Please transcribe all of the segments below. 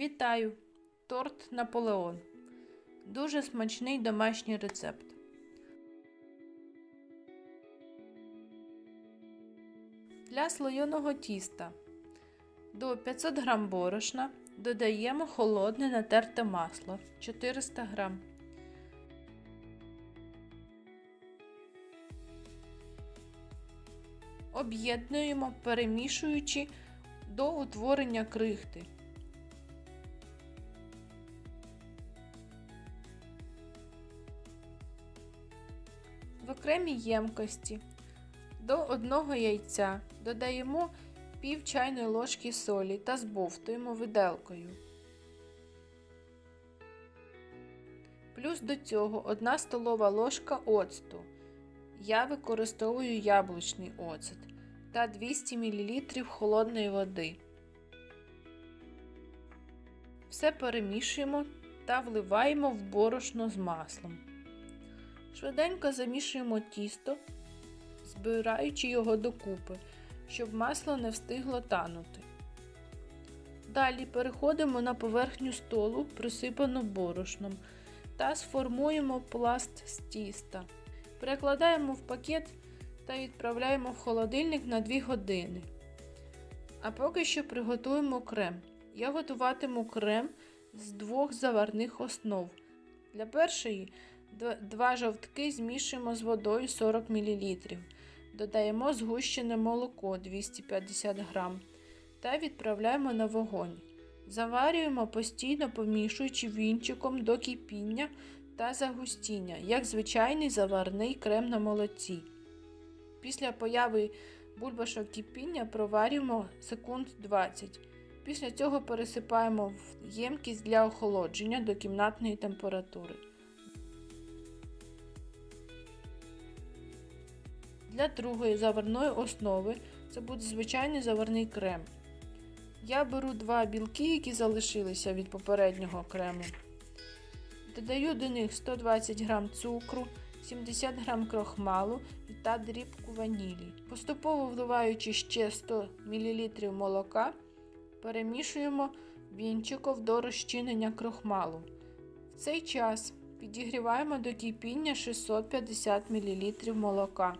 Вітаю! Торт Наполеон. Дуже смачний домашній рецепт. Для слоєного тіста до 500 г борошна додаємо холодне натерте масло 400 г. Об'єднуємо, перемішуючи до утворення крихти. В окремій ємкості до одного яйця додаємо пів чайної ложки солі та збовтуємо виделкою. Плюс до цього 1 столова ложка оцту. Я використовую яблучний оцет та 200 мл холодної води. Все перемішуємо та вливаємо в борошно з маслом. Швиденько замішуємо тісто, збираючи його докупи, щоб масло не встигло танути. Далі переходимо на поверхню столу, присипану борошном, та сформуємо пласт з тіста. Перекладаємо в пакет та відправляємо в холодильник на 2 години. А поки що приготуємо крем. Я готуватиму крем з двох заварних основ. Для першої Два жовтки змішуємо з водою 40 мл. Додаємо згущене молоко 250 г та відправляємо на вогонь. Заварюємо постійно помішуючи вінчиком до кипіння та загустіння, як звичайний заварний крем на молоці. Після появи бульбашок кипіння проварюємо секунд 20. Після цього пересипаємо в ємкість для охолодження до кімнатної температури. Для другої заварної основи це буде звичайний заварний крем. Я беру два білки, які залишилися від попереднього крему. Додаю до них 120 г цукру, 70 г крохмалу та дрібку ванілі. Поступово вливаючи ще 100 мл молока, перемішуємо вінчиком до розчинення крохмалу. В цей час підігріваємо до кипіння 650 мл молока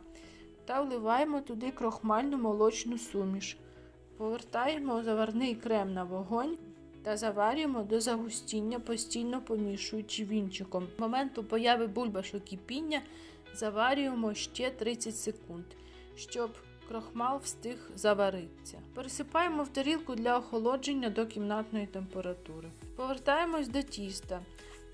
та вливаємо туди крохмальну молочну суміш. Повертаємо заварний крем на вогонь та заварюємо до загустіння, постійно помішуючи вінчиком. З моменту появи бульбашок кипіння заварюємо ще 30 секунд, щоб крохмал встиг заваритися. Пересипаємо в тарілку для охолодження до кімнатної температури. Повертаємось до тіста.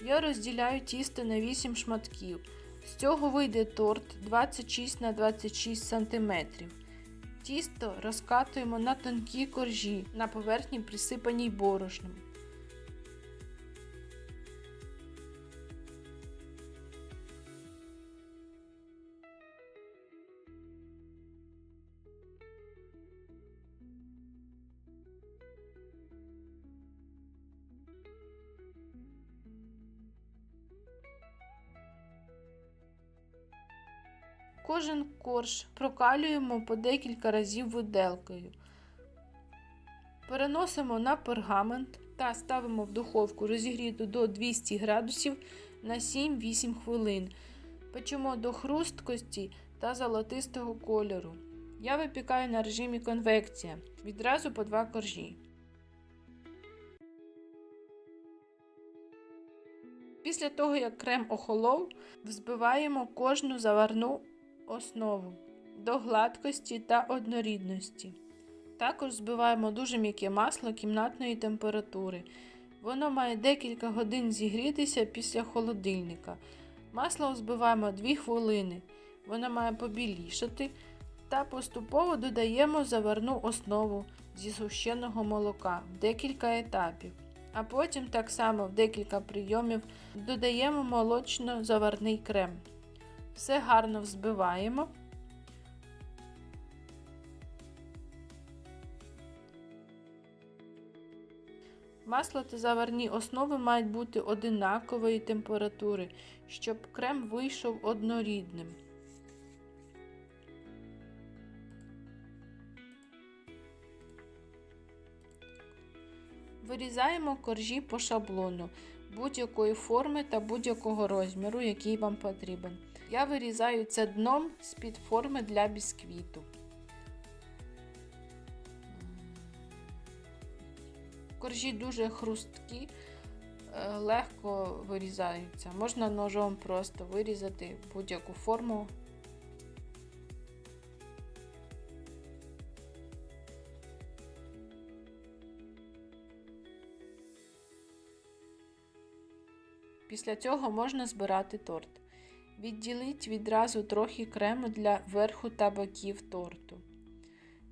Я розділяю тісто на 8 шматків. З цього вийде торт 26 на 26 см. Тісто розкатуємо на тонкі коржі на поверхні присипаній борошном. Кожен корж прокалюємо по декілька разів виделкою. Переносимо на пергамент та ставимо в духовку розігріту до 200 градусів на 7-8 хвилин. Печемо до хрусткості та золотистого кольору. Я випікаю на режимі конвекція відразу по два коржі. Після того, як крем охолов, взбиваємо кожну заварну основу до гладкості та однорідності. Також збиваємо дуже м'яке масло кімнатної температури. Воно має декілька годин зігрітися після холодильника. Масло взбиваємо 2 хвилини. Воно має побілішати та поступово додаємо заварну основу зі сущеного молока в декілька етапів. А потім так само в декілька прийомів додаємо молочно-заварний крем. Все гарно взбиваємо. Масло та заварні основи мають бути одинакової температури, щоб крем вийшов однорідним. Вирізаємо коржі по шаблону будь-якої форми та будь-якого розміру, який вам потрібен. Я вирізаю це дном з-під форми для бісквіту. Коржі дуже хрусткі, е, легко вирізаються. Можна ножом просто вирізати будь-яку форму. Після цього можна збирати торт. Відділіть відразу трохи крему для верху та боків торту.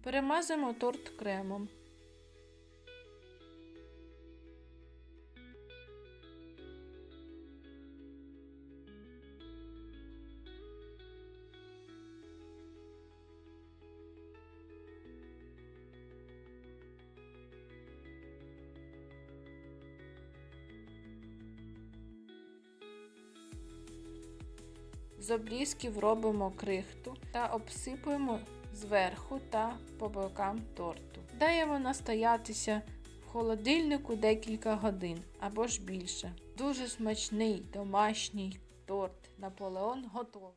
Перемазуємо торт кремом. З обрізків робимо крихту та обсипуємо зверху та по бокам торту. Даємо настоятися в холодильнику декілька годин або ж більше. Дуже смачний домашній торт Наполеон готовий.